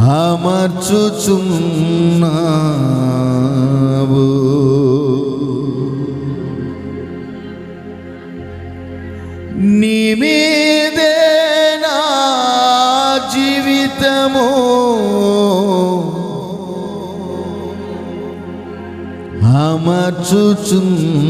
అమర్చుచున్నావు. నీ మీదే జీవితము. అమర్చుచున్నా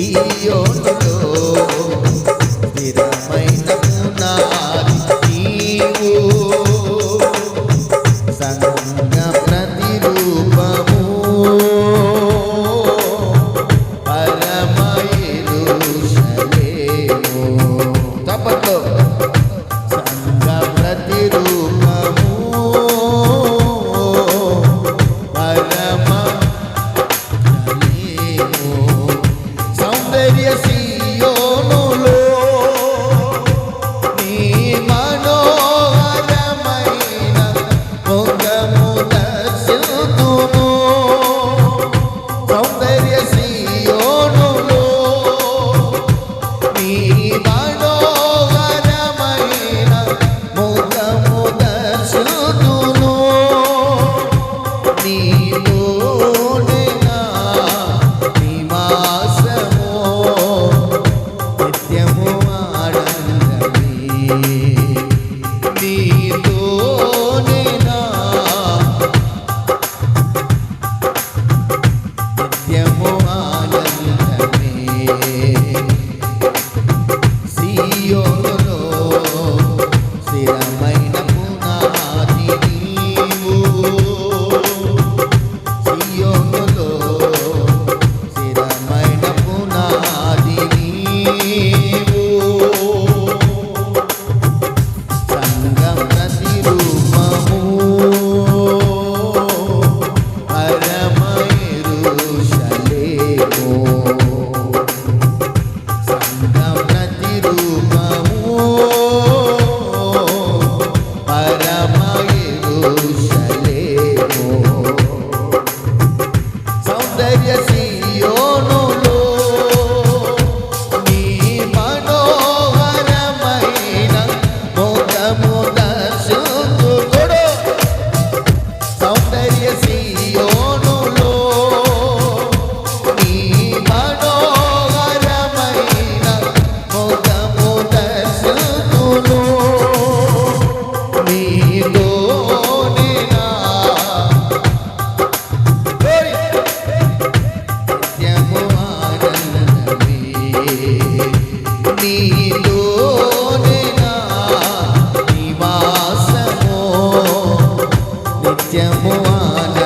ही मान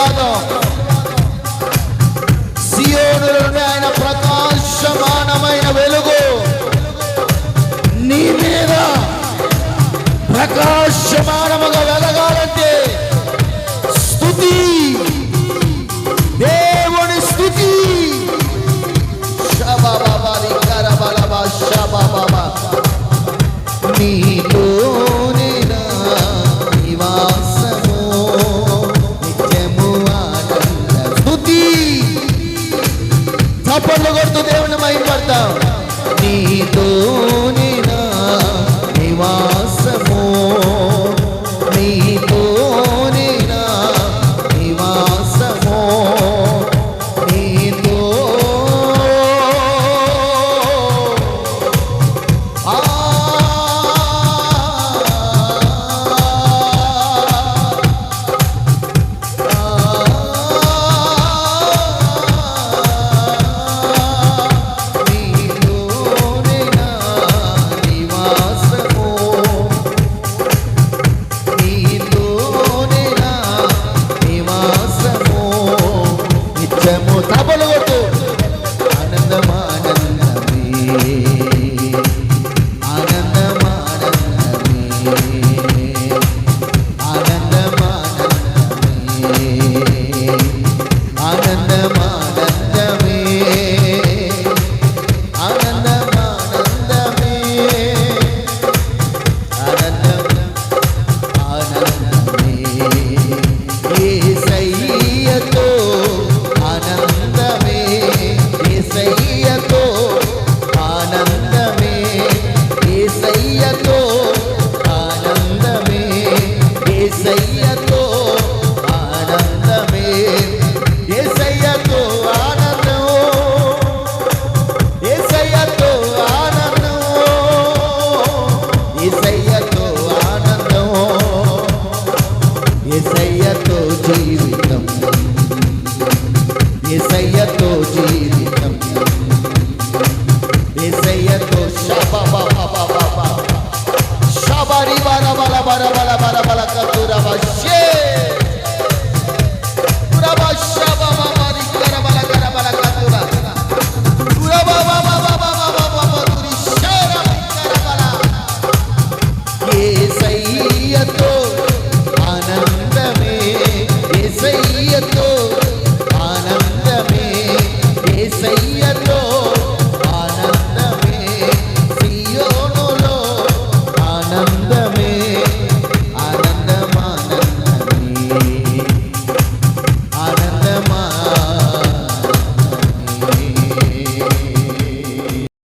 ప్రభాతం సియోనుల ఆయన ప్రకాశమానమైన వెలుగు. నీ మీద ఏసయ్యతో జీవితం ఏసయ్యతో జీవితం ఏసయ్యతో శబరి బల బల బల బల బల బల కతురవశ్యే పురవశ్య బమ మరి కర బల కర బల కతుర పురవ బమ